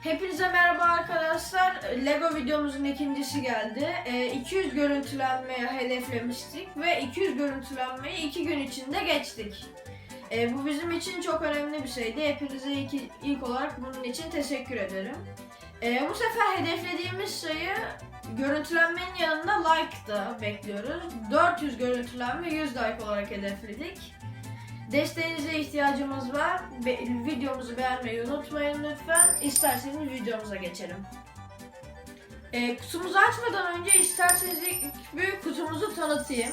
Hepinize merhaba arkadaşlar. Lego videomuzun ikincisi geldi. Ee, 200 görüntülenmeyi hedeflemiştik ve 200 görüntülenmeyi 2 gün içinde geçtik. Ee, bu bizim için çok önemli bir şeydi. Hepinize ilk, olarak bunun için teşekkür ederim. Ee, bu sefer hedeflediğimiz sayı görüntülenmenin yanında like da bekliyoruz. 400 görüntülenme 100 like olarak hedefledik. Desteğinize ihtiyacımız var. Be- videomuzu beğenmeyi unutmayın lütfen. İsterseniz videomuza geçelim. Ee, kutumuzu açmadan önce isterseniz ilk bir kutumuzu tanıtayım.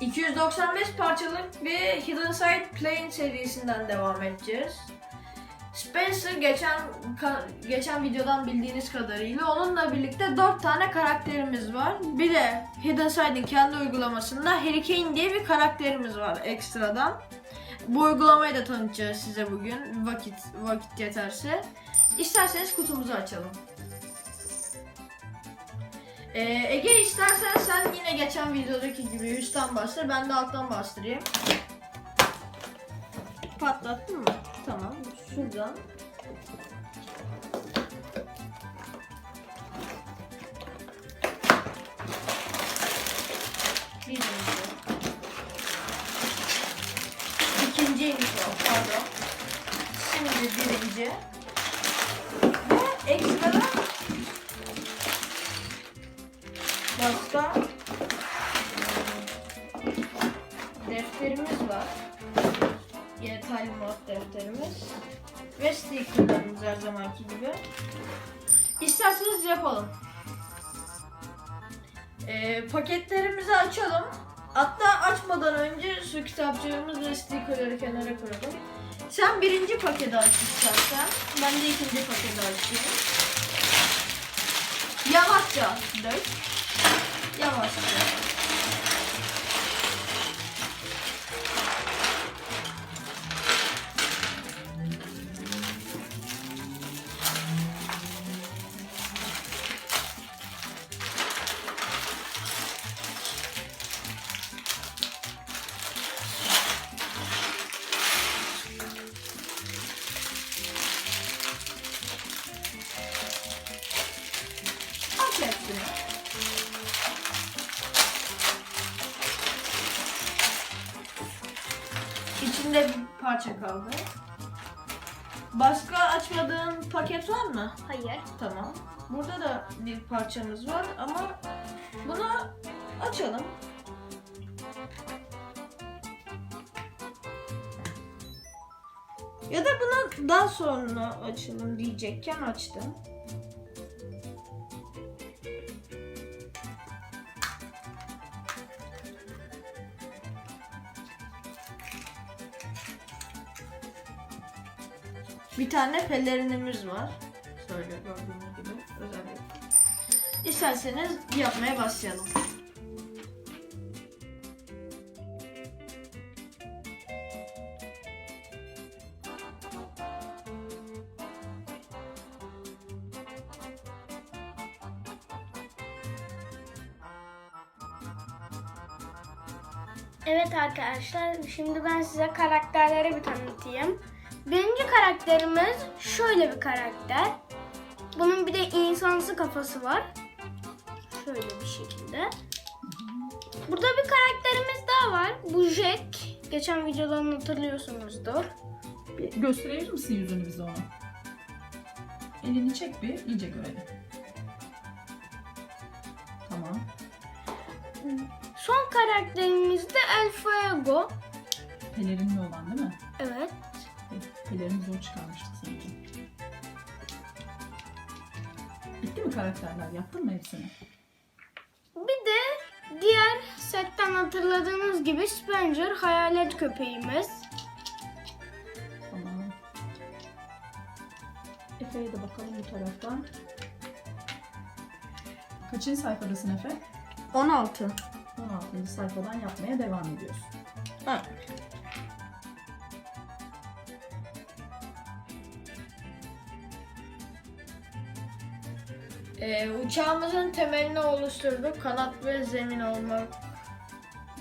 295 parçalık bir Hidden Side Plane serisinden devam edeceğiz. Spencer geçen geçen videodan bildiğiniz kadarıyla onunla birlikte 4 tane karakterimiz var. Bir de Hidden Side'in kendi uygulamasında Hurricane diye bir karakterimiz var ekstradan. Bu uygulamayı da tanıtacağız size bugün vakit vakit yeterse. İsterseniz kutumuzu açalım. Ee, Ege istersen sen yine geçen videodaki gibi üstten bastır ben de alttan bastırayım. Patlattın mı? Tamam. Şuradan. Pardon. Şimdi birinci. Ve ekstradan başka defterimiz var. Yine talimat defterimiz. Ve stickerlarımız her zamanki gibi. İsterseniz yapalım. Ee, paketlerimizi açalım. Hatta açmadan önce su kitapçığımız ve stickerları kenara koyalım. Sen birinci paketi aç istersen. Ben de ikinci paketi açayım. Yavaşça dök. Yavaşça. İçinde bir parça kaldı. Başka açmadığın paket var mı? Hayır. Tamam. Burada da bir parçamız var ama bunu açalım. Ya da bunu daha sonra açalım diyecekken açtım. Bir tane pelerinimiz var. Şöyle gördüğünüz gibi özellikle. İsterseniz yapmaya başlayalım. Evet arkadaşlar şimdi ben size karakterleri bir tanıtayım. Birinci karakterimiz şöyle bir karakter. Bunun bir de insansı kafası var. Şöyle bir şekilde. Burada bir karakterimiz daha var. Bu Jack. Geçen videodan hatırlıyorsunuzdur. Bir gösterebilir misin yüzünü bize onu? Elini çek bir, iyice görelim. Tamam. Son karakterimiz de El Fuego. Pelerinli olan değil mi? Evet. Pelerini zor çıkarmıştık sanki. Bitti mi karakterler? Yaptın mı hepsini? Bir de diğer setten hatırladığınız gibi Spencer hayalet köpeğimiz. Tamam. Efe'ye de bakalım bu taraftan. Kaçıncı sayfadasın Efe? 16. 16. sayfadan yapmaya devam ediyorsun. Ha. Ee, uçağımızın temelini oluşturduk. Kanat ve zemin olmak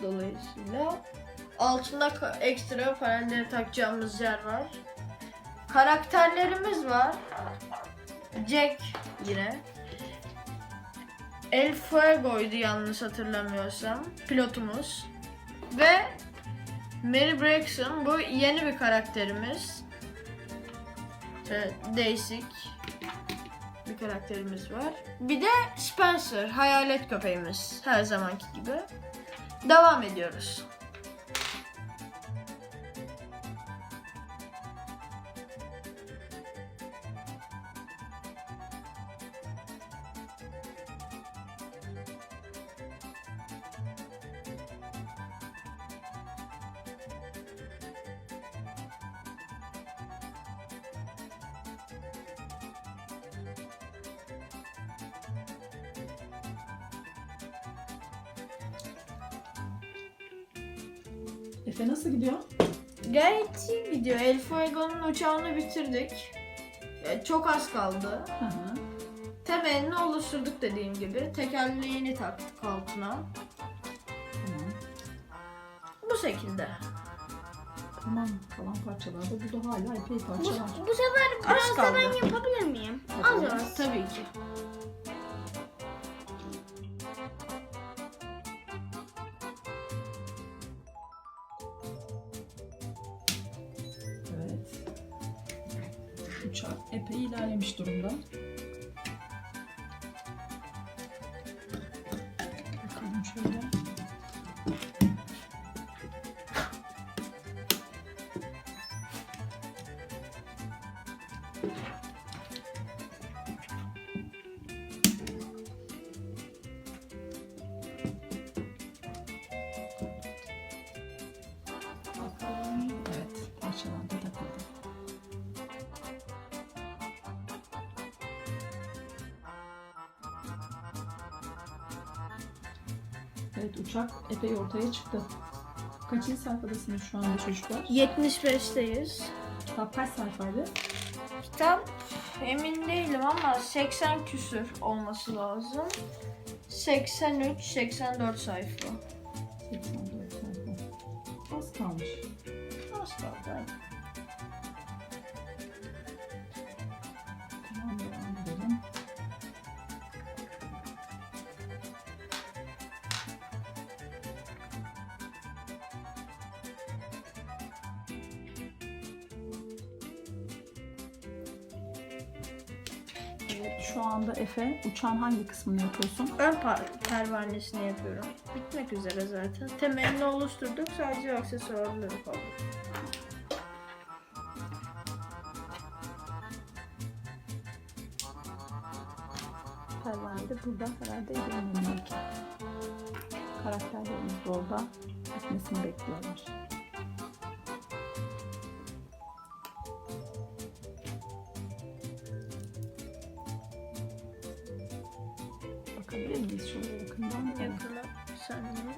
dolayısıyla. Altında ekstra paralel takacağımız yer var. Karakterlerimiz var. Jack yine. El Fuego'ydu yanlış hatırlamıyorsam. Pilotumuz. Ve Mary Braxton bu yeni bir karakterimiz. Evet, değişik bir karakterimiz var. Bir de Spencer, hayalet köpeğimiz her zamanki gibi. Devam ediyoruz. Efe nasıl gidiyor? Gayet iyi gidiyor. El Fuego'nun uçağını bitirdik. E, Çok az kaldı. Hı hı. Temelini oluşturduk dediğim gibi. Tekerleğini taktık altına. Tamam. Bu şekilde. Tamam. Kalan parçalarda burada hala epey parça var. bu sefer biraz da kaldı. ben yapabilir miyim? Az az. Tabii ki. Uçak epey ilerlemiş durumda. Bakalım şöyle. Evet, uçak epey ortaya çıktı. Kaçıncı sayfadasınız şu anda çocuklar? 75'teyiz. Kitap kaç sayfaydı? Kitap emin değilim ama 80 küsür olması lazım. 83-84 sayfa. 84 sayfa. Az kalmış. Az kaldı. Şu anda Efe uçağın hangi kısmını yapıyorsun? Ön par- pervanesini yapıyorum. Bitmek üzere zaten. Temelini oluşturduk. Sadece aksesuarları kaldı. Pervane de burada herhalde ilgilenmiyor ki. Karakterlerimiz de orada bitmesini bekliyorlar. Bakabilir miyiz şöyle yakından? Yakına bir saniye.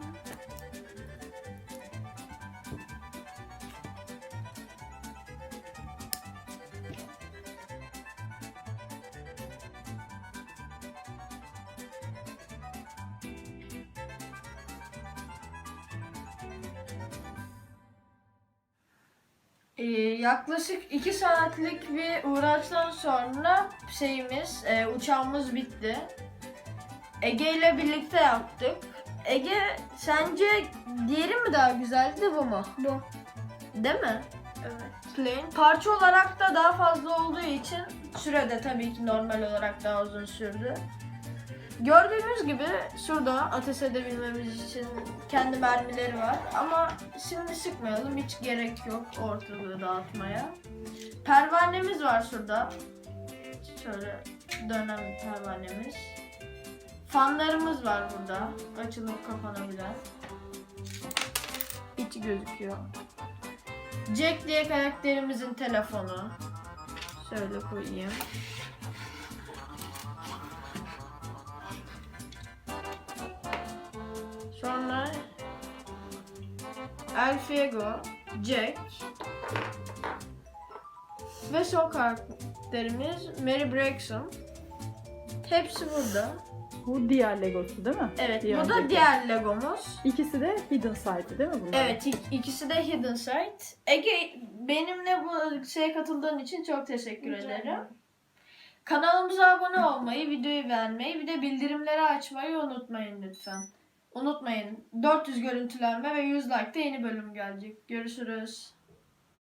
Ee, yaklaşık 2 saatlik bir uğraştan sonra şeyimiz, e, uçağımız bitti. Ege ile birlikte yaptık. Ege sence diğeri mi daha güzeldi bu mu? Bu. Değil mi? Evet. Plain. Parça olarak da daha fazla olduğu için sürede tabii ki normal olarak daha uzun sürdü. Gördüğünüz gibi şurada ateş edebilmemiz için kendi mermileri var ama şimdi sıkmayalım hiç gerek yok ortalığı dağıtmaya. Pervanemiz var şurada. Şöyle dönen pervanemiz. Fanlarımız var burada. Açılıp kapanabilen. İçi gözüküyor. Jack diye karakterimizin telefonu. Şöyle koyayım. Sonra Alfiego, Jack ve son karakterimiz Mary Braxton. Hepsi burada. Bu diğer Legosu değil mi? Evet, Diğer bu da Lego. diğer Legomuz. İkisi de Hidden Side'ı değil mi bunlar? Evet, ik- ikisi de Hidden Side. Ege, benimle bu şeye katıldığın için çok teşekkür Rica ederim. ederim. Kanalımıza abone olmayı, videoyu beğenmeyi, bir de bildirimleri açmayı unutmayın lütfen. Unutmayın. 400 görüntülenme ve 100 like'da yeni bölüm gelecek. Görüşürüz.